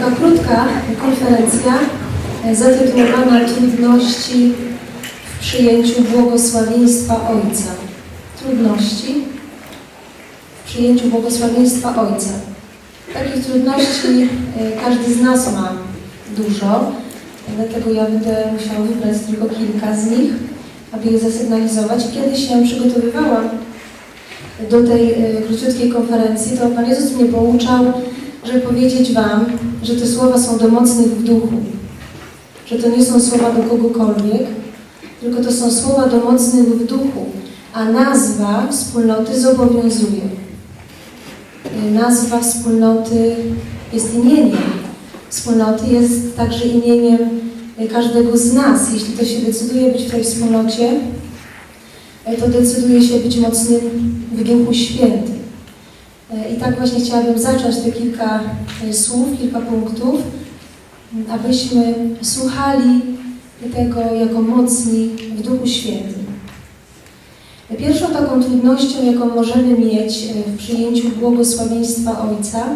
taka krótka konferencja e, zatytułowana Trudności w przyjęciu błogosławieństwa Ojca. Trudności w przyjęciu błogosławieństwa Ojca. Takich trudności e, każdy z nas ma dużo, dlatego ja będę musiała wybrać tylko kilka z nich, aby je zasygnalizować. Kiedy się przygotowywałam do tej e, króciutkiej konferencji, to Pan Jezus mnie pouczał, żeby powiedzieć Wam, że te słowa są do mocnych w duchu, że to nie są słowa do kogokolwiek, tylko to są słowa do mocnych w duchu, a nazwa wspólnoty zobowiązuje. Nazwa wspólnoty jest imieniem. Wspólnoty jest także imieniem każdego z nas. Jeśli to się decyduje być w tej wspólnocie, to decyduje się być mocnym w Duchu Świętym. I tak właśnie chciałabym zacząć te kilka e, słów, kilka punktów, abyśmy słuchali tego jako mocni w Duchu Świętym. Pierwszą taką trudnością, jaką możemy mieć e, w przyjęciu błogosławieństwa Ojca,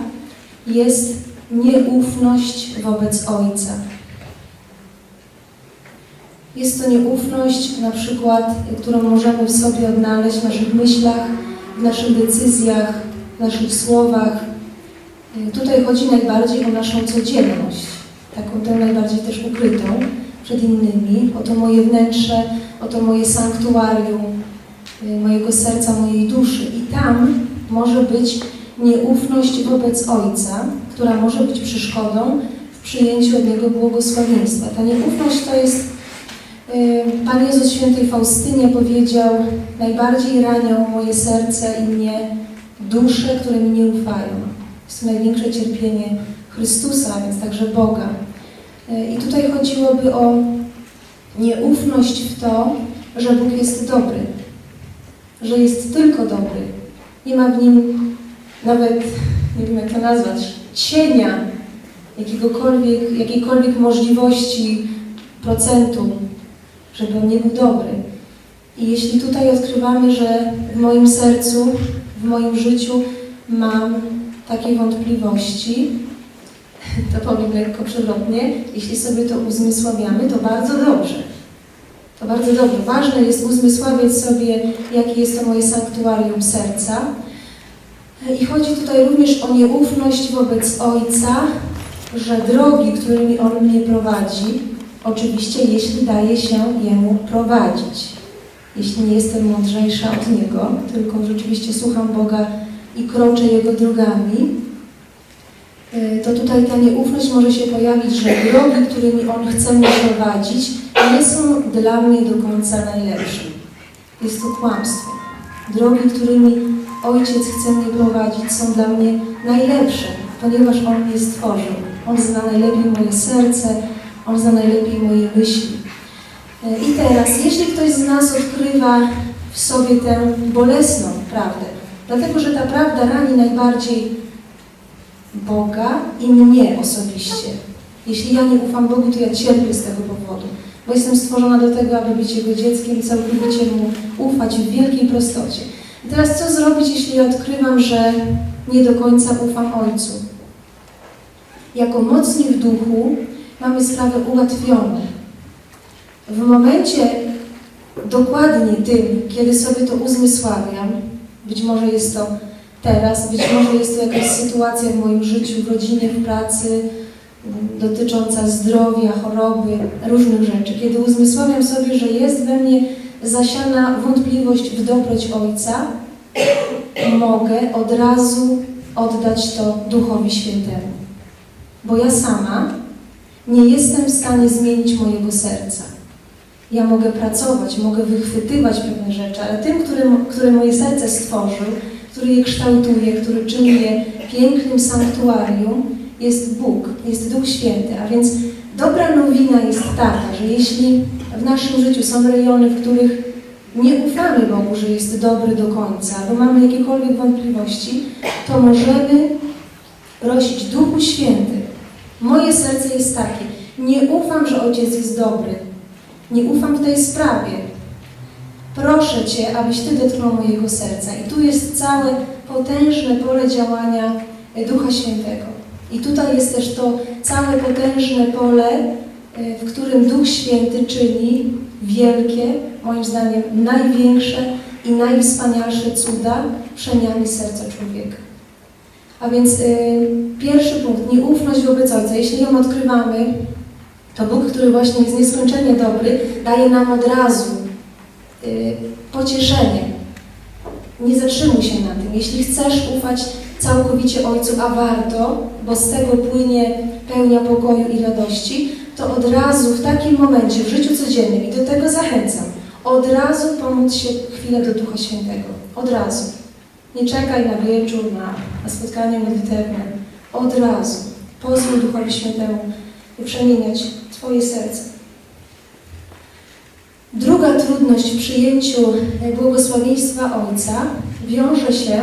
jest nieufność wobec Ojca. Jest to nieufność, na przykład, którą możemy w sobie odnaleźć w naszych myślach, w naszych decyzjach, naszych słowach. E, Tutaj chodzi najbardziej o naszą codzienność, taką tę najbardziej też ukrytą przed innymi, o to moje wnętrze, o to moje sanktuarium e, mojego serca, mojej duszy. I tam może być nieufność wobec Ojca, która może być przeszkodą w przyjęciu od Niego błogosławieństwa. Ta nieufność to jest e, Pan Jezus świętej Faustynie powiedział, najbardziej ranią moje serce i mnie dusze, które mi nie ufają. Jest to największe cierpienie Chrystusa, więc także Boga. E, I tutaj chodziłoby o nieufność w to, że Bóg jest dobry, że jest tylko dobry. Nie ma w nim nawet, nie wiem jak to nazwać, cienia jakiegokolwiek, jakiejkolwiek możliwości procentu, żeby on nie był dobry. I jeśli tutaj odkrywamy, że w moim sercu, w moim życiu mam takie wątpliwości, to powiem lekko przewrotnie, jeśli sobie to uzmysławiamy, to bardzo dobrze. To bardzo dobrze. Ważne jest uzmysławiać sobie, jakie jest to moje sanktuarium serca. I chodzi tutaj również o nieufność wobec Ojca, że drogi, którymi On mnie prowadzi, oczywiście jeśli daje się Jemu prowadzić. Jeśli nie jestem mądrzejsza od Niego, tylko rzeczywiście słucham Boga i kroczę Jego drogami, y, to tutaj ta nieufność może się pojawić, że drogi, którymi On chce mnie prowadzić, nie są dla mnie do końca najlepsze. Jest to kłamstwo. Drogi, którymi Ojciec chce mnie prowadzić, są dla mnie najlepsze, ponieważ On mnie stworzył. On zna najlepiej moje serce, On zna najlepiej moje myśli. E, I teraz, jeśli ktoś z nas odkrywa w sobie tę bolesną prawdę, dlatego że ta prawda rani najbardziej Boga i mnie osobiście. Jeśli ja nie ufam Bogu, to ja cierpię z tego powodu, bo jestem stworzona do tego, aby być Jego dzieckiem i całkowicie Mu ufać w wielkiej prostocie. I teraz co zrobić, jeśli odkrywam, że nie do końca ufam Ojcu? Jako mocni w duchu mamy sprawę ułatwioną. W momencie dokładnie tym, kiedy sobie to uzmysławiam, być może jest to teraz, być może jest to jakaś sytuacja w moim życiu, w rodzinie, w pracy, m, dotycząca zdrowia, choroby, różnych rzeczy. Kiedy uzmysławiam sobie, że jest we mnie zasiana wątpliwość w dobroć Ojca, mogę od razu oddać to Duchowi Świętemu. Bo ja sama nie jestem w stanie zmienić mojego serca. Ja mogę pracować, mogę wychwytywać pewne rzeczy, ale tym, który, który moje serce stworzył, który je kształtuje, który czyni je pięknym sanktuarium, jest Bóg, jest Duch Święty. A więc dobra nowina jest taka, że jeśli w naszym życiu są rejony, w których nie ufamy Bogu, że jest dobry do końca, bo mamy jakiekolwiek wątpliwości, to możemy prosić Duchu Święty. Moje serce jest takie, nie ufam, że Ojciec jest dobry. Nie ufam w tej sprawie. Proszę Cię, abyś Ty dotknął mojego serca. I tu jest całe potężne pole działania Ducha Świętego. I tutaj jest też to całe potężne pole, y, w którym Duch Święty czyni wielkie, moim zdaniem największe i najwspanialsze cuda przemiany serca człowieka. A więc y, pierwszy punkt, nieufność wobec Ojca. Jeśli ją odkrywamy, to Bóg, który właśnie jest nieskończenie dobry, daje nam od razu y, pocieszenie. Nie zatrzymuj się na tym. Jeśli chcesz ufać całkowicie Ojcu, a warto, bo z tego płynie pełnia pokoju i radości, to od razu w takim momencie w życiu codziennym, i do tego zachęcam, od razu pomóc się chwilę do Ducha Świętego. Od razu. Nie czekaj na wieczór, na, na spotkanie modlitewne. Od razu. Pozwól Duchowi Świętemu przemieniać Twoje serce. Druga trudność w przyjęciu błogosławieństwa Ojca wiąże się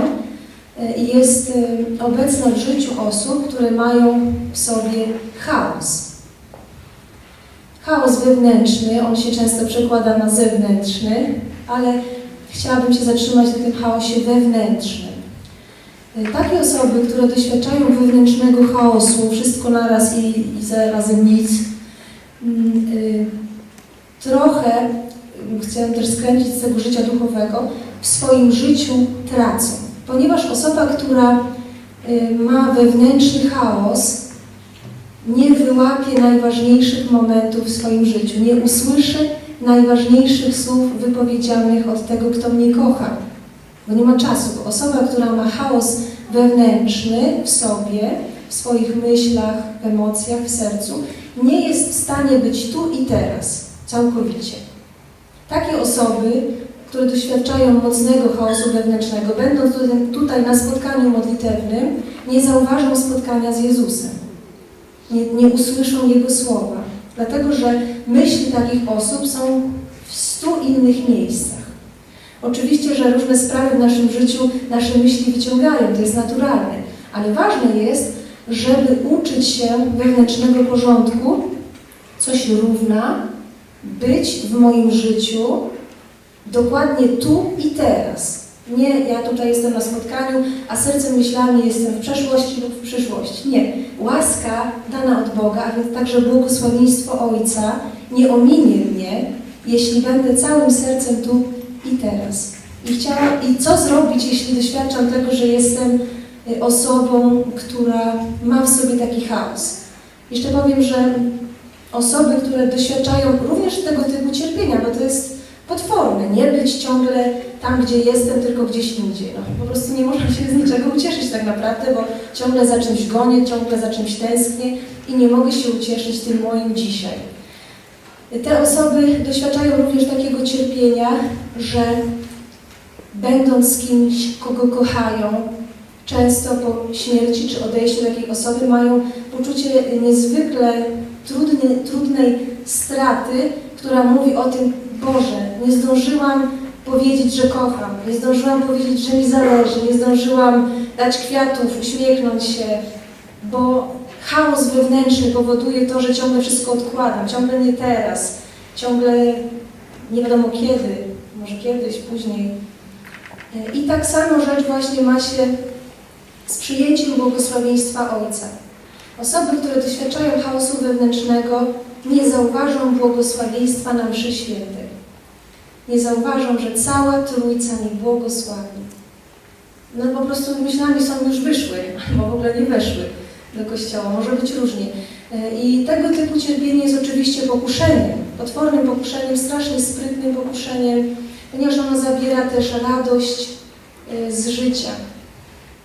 e, i jest e, obecna w życiu osób, które mają w sobie chaos. Chaos wewnętrzny, on się często przekłada na zewnętrzny, ale chciałabym się zatrzymać na tym chaosie wewnętrznym. E, Takie osoby, które doświadczają wewnętrznego chaosu, wszystko naraz i, i zarazem nic, mm, y, trochę, y, chcę też skręcić z tego życia duchowego, w swoim życiu tracą. Ponieważ osoba, która y, ma wewnętrzny chaos, nie wyłapie najważniejszych momentów w swoim życiu, nie usłyszy najważniejszych słów wypowiedzianych od tego, kto mnie kocha, bo nie ma czasu. Osoba, która ma chaos wewnętrzny w sobie, w swoich myślach, emocjach, w sercu, nie jest w stanie być tu i teraz, całkowicie. Takie osoby, które doświadczają mocnego chaosu wewnętrznego, będąc tutaj na spotkaniu modlitewnym, nie zauważą spotkania z Jezusem. Nie, nie usłyszą Jego słowa, dlatego że myśli takich osób są w stu innych miejscach. Oczywiście, że różne sprawy w naszym życiu nasze myśli wyciągają, to jest naturalne, ale ważne jest, żeby uczyć się wewnętrznego porządku, co się równa, być w moim życiu dokładnie tu i teraz. Nie, ja tutaj jestem na spotkaniu, a sercem myślami jestem w przeszłości lub w przyszłości. Nie. Łaska dana od Boga, a więc także błogosławieństwo Ojca nie ominie mnie, jeśli będę całym sercem tu i teraz. I, chciała, I co zrobić, jeśli doświadczam tego, że jestem y, osobą, która ma w sobie taki chaos? Jeszcze powiem, że osoby, które doświadczają również tego typu cierpienia, bo to jest potworne, nie być ciągle tam, gdzie jestem, tylko gdzieś indziej. No, po prostu nie można się z niczego ucieszyć tak naprawdę, bo ciągle za czymś gonię, ciągle za czymś tęsknię i nie mogę się ucieszyć tym moim dzisiaj. Te osoby doświadczają również takiego cierpienia, że będąc kimś, kogo kochają, często po śmierci czy odejściu takiej osoby mają poczucie niezwykle trudny, trudnej straty, która mówi o tym, Boże, nie zdążyłam powiedzieć, że kocham, nie zdążyłam powiedzieć, że mi zależy, nie zdążyłam dać kwiatów, uśmiechnąć się, bo chaos wewnętrzny powoduje to, że ciągle wszystko odkładam, ciągle nie teraz, ciągle nie wiadomo kiedy, może kiedyś, później. I tak samo rzecz właśnie ma się z przyjęciem błogosławieństwa Ojca. Osoby, które doświadczają chaosu wewnętrznego, nie zauważą błogosławieństwa na mszy świętej. Nie zauważą, że cała Trójca nie błogosławi. No po prostu myślami są już wyszły, albo w ogóle nie weszły do Kościoła. Może być różnie. I tego typu cierpienie jest oczywiście pokuszeniem, potwornym pokuszeniem, strasznie sprytnym pokuszeniem, ponieważ ono zabiera też radość y, z życia.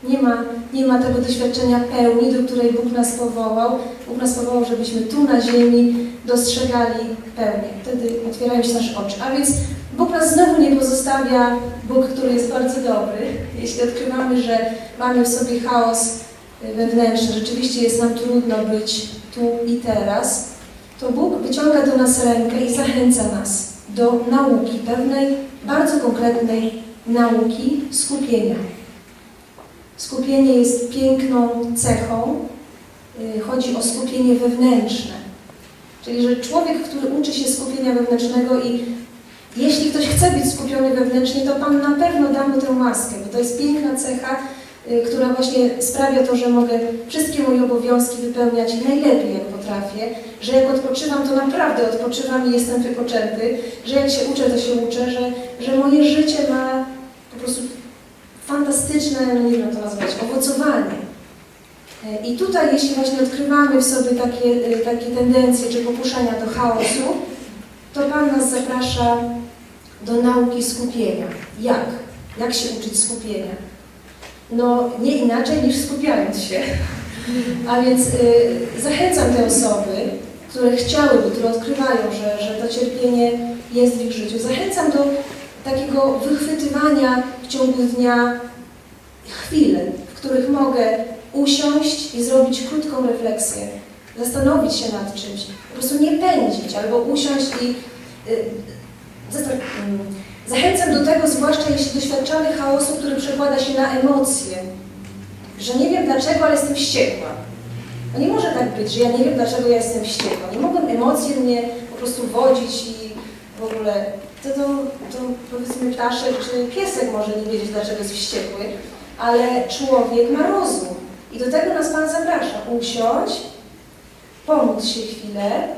Nie ma, nie ma tego doświadczenia pełni, do której Bóg nas powołał. Bóg nas powołał, żebyśmy tu na ziemi dostrzegali pełnię. Wtedy otwierają się nasze oczy. A więc Bóg nas znowu nie pozostawia, Bóg, który jest bardzo dobry. Jeśli odkrywamy, że mamy w sobie chaos y, wewnętrzny, rzeczywiście jest nam trudno być tu i teraz, to Bóg wyciąga do nas rękę i zachęca nas do nauki, pewnej bardzo konkretnej nauki skupienia. Skupienie jest piękną cechą. Y, Chodzi o skupienie wewnętrzne. Czyli, że człowiek, który uczy się skupienia wewnętrznego i jeśli ktoś chce być skupiony wewnętrznie, to Pan na pewno da mu tę łaskę, bo to jest piękna cecha która właśnie sprawia to, że mogę wszystkie moje obowiązki wypełniać najlepiej, jak potrafię, że jak odpoczywam, to naprawdę odpoczywam i jestem wypoczęty, że jak się uczę, to się uczę, że, że moje życie ma po prostu fantastyczne, no nie wiem to nazwać, owocowanie. E, I tutaj, jeśli właśnie odkrywamy w sobie takie, e, takie tendencje czy pokuszenia do chaosu, to Pan nas zaprasza do nauki skupienia. Jak? Jak się uczyć skupienia? No, nie inaczej niż skupiając się. A więc y, zachęcam te osoby, które chciałyby, które odkrywają, że, że to cierpienie jest w ich życiu. Zachęcam do takiego wychwytywania w ciągu dnia chwil, w których mogę usiąść i zrobić krótką refleksję, zastanowić się nad czymś, po prostu nie pędzić, albo usiąść i y, mm, zachęcam do tego, zwłaszcza jeśli doświadczamy chaosu, który przekłada się na emocje, że nie wiem dlaczego, ale jestem wściekła. No nie może tak być, że ja nie wiem dlaczego ja jestem wściekła. Nie mogą emocje mnie po prostu wodzić i w ogóle to, to, to powiedzmy ptaszek czy piesek może nie wiedzieć dlaczego jest wściekły, ale człowiek ma rozum. I do tego nas Pan zaprasza. Usiądź, pomóc się chwilę,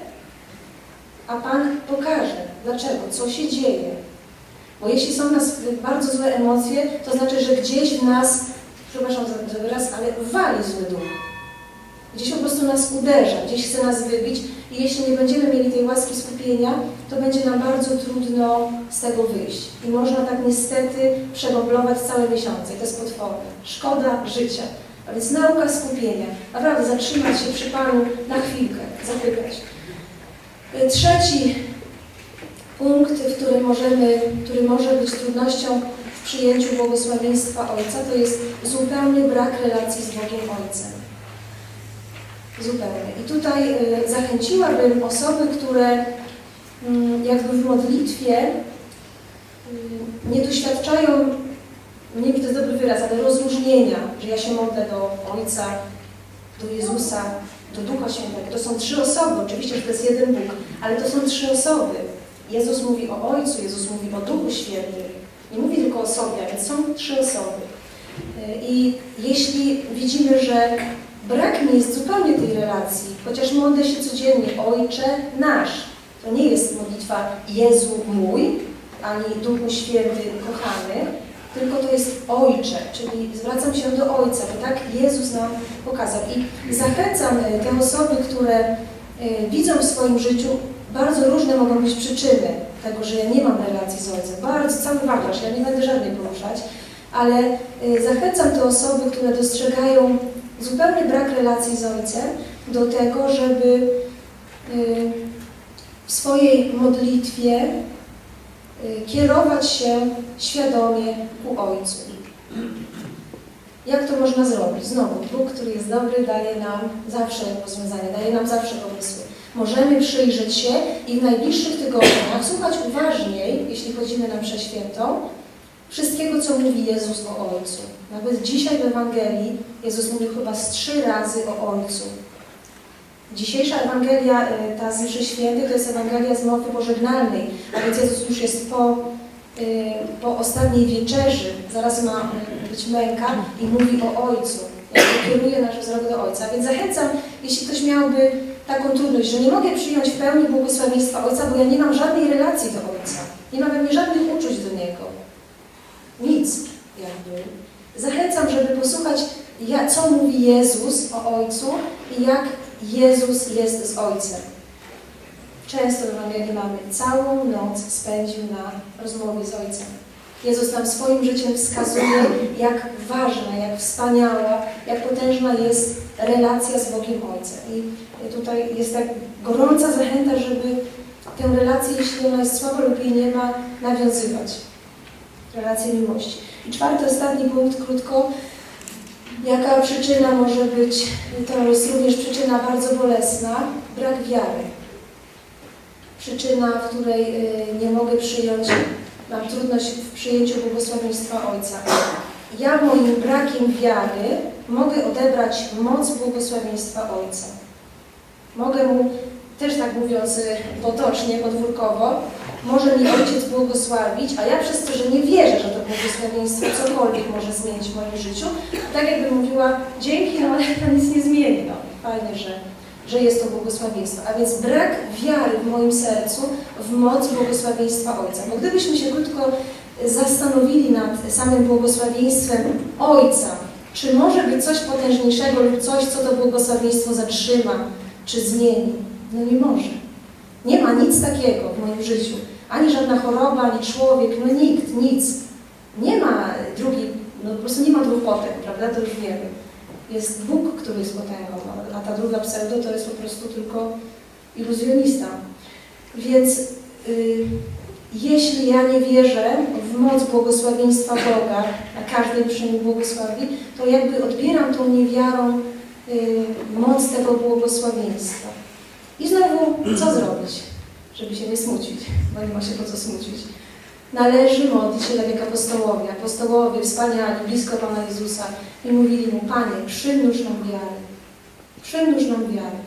a Pan pokaże, dlaczego, co się dzieje. Bo jeśli są w nas bardzo złe emocje, to znaczy, że gdzieś w nas, przepraszam za, za wyraz, ale wali zły duch. Gdzieś po prostu nas uderza, gdzieś chce nas wybić i jeśli nie będziemy mieli tej łaski skupienia, to będzie nam bardzo trudno z tego wyjść. I można tak niestety przeboblować całe miesiące i to jest potworne. Szkoda życia. A więc nauka skupienia. Naprawdę zatrzymać się przy Panu na chwilkę, zapytać. Y, Trzeci punkt, w którym możemy, który może być trudnością w przyjęciu błogosławieństwa Ojca, to jest zupełny brak relacji z Bogiem Ojcem. Zupełnie. I tutaj y, zachęciłabym osoby, które mm, jakby w modlitwie y, nie doświadczają, nie wiem, to jest dobry wyraz, ale rozróżnienia, że ja się modlę do Ojca, do Jezusa, do Ducha Świętego. To są trzy osoby, oczywiście, że to jest jeden Bóg, ale to są trzy osoby. Jezus mówi o Ojcu, Jezus mówi o Duchu Świętym. Nie mówi tylko o sobie, więc są trzy osoby. Y, I jeśli widzimy, że brak mi jest zupełnie tej relacji, chociaż modlę się codziennie, Ojcze nasz. To nie jest modlitwa Jezu mój, ani Duchu Święty kochany, tylko to jest Ojcze, czyli zwracam się do Ojca, bo tak Jezus nam pokazał. I zachęcam e, te osoby, które e, widzą w swoim życiu, bardzo różne mogą być przyczyny tego, że ja nie mam relacji z Ojcem. Bardzo, cały wachlarz, ja nie będę żadnej poruszać, ale e, zachęcam te osoby, które dostrzegają zupełny brak relacji z Ojcem do tego, żeby y, w swojej modlitwie y, kierować się świadomie ku Ojcu. Jak to można zrobić? Znowu, Bóg, który jest dobry, daje nam zawsze rozwiązania, daje nam zawsze pomysły. Możemy przyjrzeć się i w najbliższych tygodniach słuchać uważniej, jeśli chodzimy na mszę świętą, wszystkiego, co mówi Jezus o Ojcu. Nawet dzisiaj w Ewangelii Jezus mówił chyba z trzy razy o Ojcu. Dzisiejsza Ewangelia, y, ta z mszy świętej, to jest Ewangelia z mowy pożegnalnej, a więc Jezus już jest po, y, po ostatniej wieczerzy, zaraz ma y, być męka i mówi o Ojcu. Jakby kieruje nasz wzrok do Ojca. Więc zachęcam, jeśli ktoś miałby taką trudność, że nie mogę przyjąć w pełni błogosławieństwa Ojca, bo ja nie mam żadnej relacji do Ojca. Nie mam mnie żadnych uczuć do Niego. Nic jakby. Zachęcam, żeby posłuchać, co mówi Jezus o Ojcu i jak Jezus jest z Ojcem. Często w Ewangelii mamy całą noc spędził na rozmowie z Ojcem. Jezus nam swoim życiem wskazuje, jak ważna, jak wspaniała, jak potężna jest relacja z Bogiem Ojcem. I tutaj jest tak gorąca zachęta, żeby tę relację, jeśli ona jest słaba lub jej nie ma, nawiązywać. Relację miłości. I czwarty, ostatni punkt, krótko. Jaka przyczyna może być, to jest również przyczyna bardzo bolesna, brak wiary. Przyczyna, w której y, nie mogę przyjąć, mam trudność w przyjęciu błogosławieństwa Ojca. Ja moim brakiem wiary mogę odebrać moc błogosławieństwa Ojca. Mogę mu też tak mówiąc y, potocznie, podwórkowo, może mi ojciec błogosławić, a ja przez to, że nie wierzę, że to błogosławieństwo cokolwiek może zmienić w moim życiu, tak jakby mówiła, dzięki, no ale to nic nie zmieni. No, fajnie, że, że jest to błogosławieństwo. A więc brak wiary w moim sercu w moc błogosławieństwa Ojca. Bo gdybyśmy się krótko zastanowili nad samym błogosławieństwem Ojca, czy może być coś potężniejszego lub coś, co to błogosławieństwo zatrzyma, czy zmieni? No nie może. Nie ma nic takiego w moim życiu. Ani żadna choroba, ani człowiek, no nikt, nic. Nie ma drugiej, no po prostu nie ma dwóch potęg, prawda? To już wiemy. Jest Bóg, który jest potęgą, a ta druga pseudo to jest po prostu tylko iluzjonista. Więc y, jeśli ja nie wierzę w moc błogosławieństwa Boga, a każdy przynajmniej błogosławi, to jakby odbieram tą niewiarą y, moc tego błogosławieństwa. I znowu, co zrobić, żeby się nie smucić, bo nie ma się po co smucić. Należy modlić się tak jak apostołowie. Apostołowie wspaniali, blisko Pana Jezusa i mówili Mu, Panie, przymnóż nam wiarę. Przymnóż nam wiarę.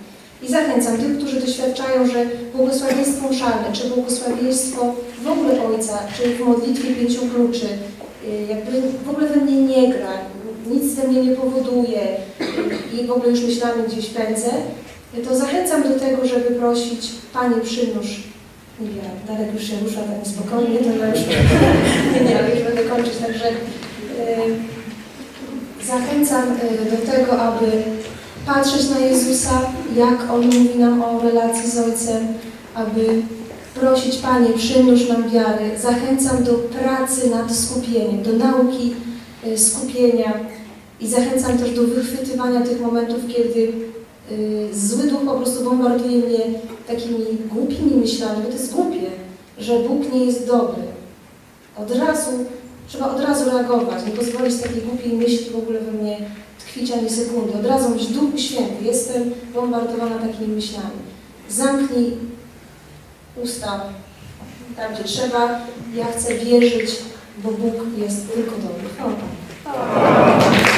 I zachęcam tych, którzy doświadczają, że błogosławieństwo mszalne, czy błogosławieństwo w ogóle Ojca, czy w modlitwie pięciu kluczy, y, jakby w ogóle we mnie nie gra, nic we mnie nie powoduje y, i w ogóle już myślami gdzieś pędzę, to zachęcam do tego, żeby prosić Panie przymnóż wiarę. Darek już się rusza tak niespokojnie, to ja już nie, nie, już będę kończyć, także y, zachęcam y, do tego, aby patrzeć na Jezusa, jak On mówi nam o relacji z Ojcem, aby prosić Panie, przymnóż nam wiary. Zachęcam do pracy nad skupieniem, do nauki y, skupienia i zachęcam też do wychwytywania tych momentów, kiedy zły duch po prostu bombarduje mnie takimi głupimi myślami, bo to jest głupie, że Bóg nie jest dobry. Od razu, trzeba od razu reagować, nie pozwolić takiej głupiej myśli w ogóle we mnie tkwić ani sekundy. Od razu mówić, Duchu Święty, jestem bombardowana takimi myślami. Zamknij usta tam, gdzie trzeba. Ja chcę wierzyć, bo Bóg jest tylko dobry. Chwała.